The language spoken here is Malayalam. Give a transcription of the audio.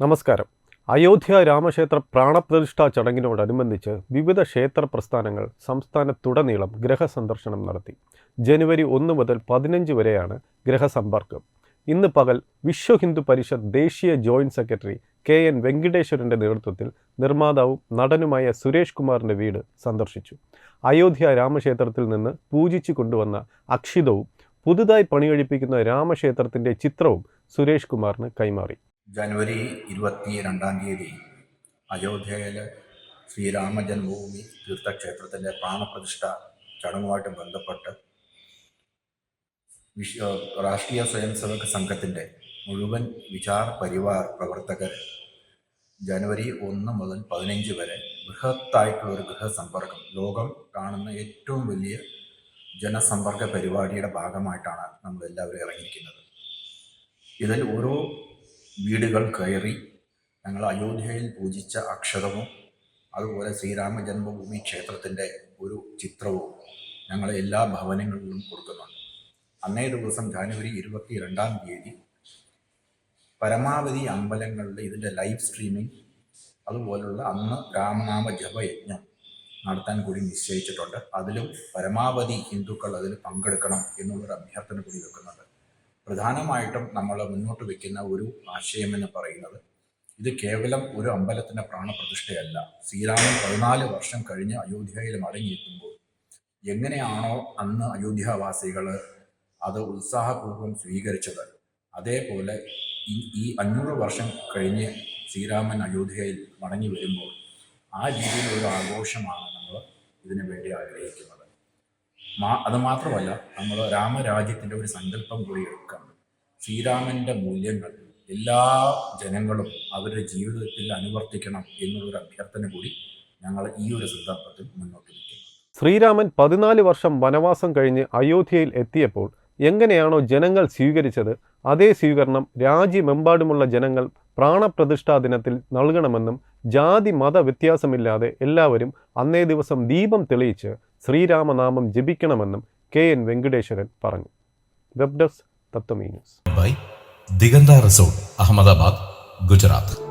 നമസ്കാരം. അയോധ്യ രാമക്ഷേത്ര പ്രാണപ്രതിഷ്ഠാ ചടങ്ങിനോടനുബന്ധിച്ച് വിവിധ ക്ഷേത്ര പ്രസ്ഥാനങ്ങൾ സംസ്ഥാനത്തുടനീളം ഗ്രഹസന്ദർശനം നടത്തി. ജനുവരി ഒന്ന് മുതൽ പതിനഞ്ച് വരെയാണ് ഗ്രഹസമ്പർക്കം. ഇന്ന് പകൽ വിശ്വ ഹിന്ദു പരിഷത്ത് ദേശീയ ജോയിന്റ് സെക്രട്ടറി കെ എൻ വെങ്കടേശ്വരന്റെ നേതൃത്വത്തിൽ നിർമ്മാതാവും നടനുമായ സുരേഷ് കുമാറിന്റെ വീട് സന്ദർശിച്ചു. അയോധ്യ രാമക്ഷേത്രത്തിൽ നിന്ന് പൂജിച്ചു കൊണ്ടുവന്ന അക്ഷിതവും പുതുതായി പണികഴിപ്പിക്കുന്ന രാമക്ഷേത്രത്തിന്റെ ചിത്രവും സുരേഷ് കുമാറിന് കൈമാറി. ജനുവരി ഇരുപത്തി രണ്ടാം തീയതി അയോധ്യയിലെ ശ്രീരാമ ജന്മഭൂമി തീർത്ഥക്ഷേത്രത്തിന്റെ പ്രാണപ്രതിഷ്ഠ ചടങ്ങുമായിട്ട് ബന്ധപ്പെട്ട് വിശ്വ രാഷ്ട്രീയ സ്വയം സേവക സംഘത്തിന്റെ മുഴുവൻ വിചാർ പരിവാർ പ്രവർത്തകർ ജനുവരി ഒന്ന് മുതൽ പതിനഞ്ച് വരെ ബൃഹത്തായിട്ടുള്ള ഒരു ഗൃഹസമ്പർക്കം. ലോകം കാണുന്ന ഏറ്റവും വലിയ ജനസമ്പർക്ക പരിപാടിയുടെ ഭാഗമായിട്ടാണ് നമ്മളെല്ലാവരും ഇറങ്ങിയിരിക്കുന്നത്. ഇതിൽ ഓരോ വീടുകൾ കയറി ഞങ്ങൾ അയോധ്യയിൽ പൂജിച്ച അക്ഷരവും അതുപോലെ ശ്രീരാമ ജന്മഭൂമി ക്ഷേത്രത്തിന്റെ ഒരു ചിത്രവും ഞങ്ങൾ എല്ലാ ഭവനങ്ങളിലും കൊടുക്കുന്നുണ്ട്. അന്നേ ദിവസം ജാനുവരി ഇരുപത്തി രണ്ടാം തീയതി പരമാവധി അമ്പലങ്ങളിൽ ഇതിന്റെ ലൈവ് സ്ട്രീമിംഗ് അതുപോലുള്ള അന്ന് രാമനാമ ജപയജ്ഞം നടത്താൻ കൂടി നിശ്ചയിച്ചിട്ടുണ്ട്. അതിലും പരമാവധി ഹിന്ദുക്കൾ അതിൽ പങ്കെടുക്കണം എന്നുള്ളൊരു അഭ്യർത്ഥന കൂടി വെക്കുന്നുണ്ട്. പ്രധാനമായിട്ടും നമ്മൾ മുന്നോട്ട് വെക്കുന്ന ഒരു ആശയം എന്ന് പറയുന്നത് ഇത് കേവലം ഒരു അമ്പലത്തിന്റെ പ്രാണപ്രതിഷ്ഠയല്ല. ശ്രീരാമൻ പതിനാല് വർഷം കഴിഞ്ഞ് അയോധ്യയിൽ മടങ്ങിയെത്തുമ്പോൾ എങ്ങനെയാണോ അന്ന് അയോധ്യാവാസികൾ അത് ഉത്സാഹപൂർവം സ്വീകരിച്ചത്. അതേപോലെ ഈ ഈ അഞ്ഞൂറ് വർഷം കഴിഞ്ഞ് ശ്രീരാമൻ അയോധ്യയിൽ മടങ്ങി വരുമ്പോൾ ആ രീതിയിലുള്ള ആഘോഷമാണ് മാ അത് മാത്രമല്ല നമ്മൾ രാമരാജ്യത്തിന്റെ ഒരു സങ്കല്പം കൂടി എടുക്കണം ശ്രീരാമന്റെ മൂല്യങ്ങൾ എല്ലാ ജനങ്ങളും അവരുടെ ജീവിതത്തിൽ അനുവർത്തിക്കണം എന്നുള്ളൊരു അഭ്യർത്ഥന കൂടി ഞങ്ങൾ ഈ ഒരു സന്ദർഭത്തിൽ മുന്നോട്ട് വയ്ക്കുന്നു. ശ്രീരാമൻ പതിനാല് വർഷം വനവാസം കഴിഞ്ഞ് അയോധ്യയിൽ എത്തിയപ്പോൾ എങ്ങനെയാണോ ജനങ്ങൾ സ്വീകരിച്ചത് അതേ സ്വീകരണം രാജ്യമെമ്പാടുമുള്ള ജനങ്ങൾ പ്രാണപ്രതിഷ്ഠാ ദിനത്തിൽ നൽകണമെന്നും ജാതി മത വ്യത്യാസമില്ലാതെ എല്ലാവരും അന്നേ ദിവസം ദീപം തെളിയിച്ച് ശ്രീരാമനാമം ജപിക്കണമെന്നും കെ എൻ വെങ്കടേശ്വരൻ പറഞ്ഞു web desk Tatwamayi news Diganta resort Ahmedabad Gujarat.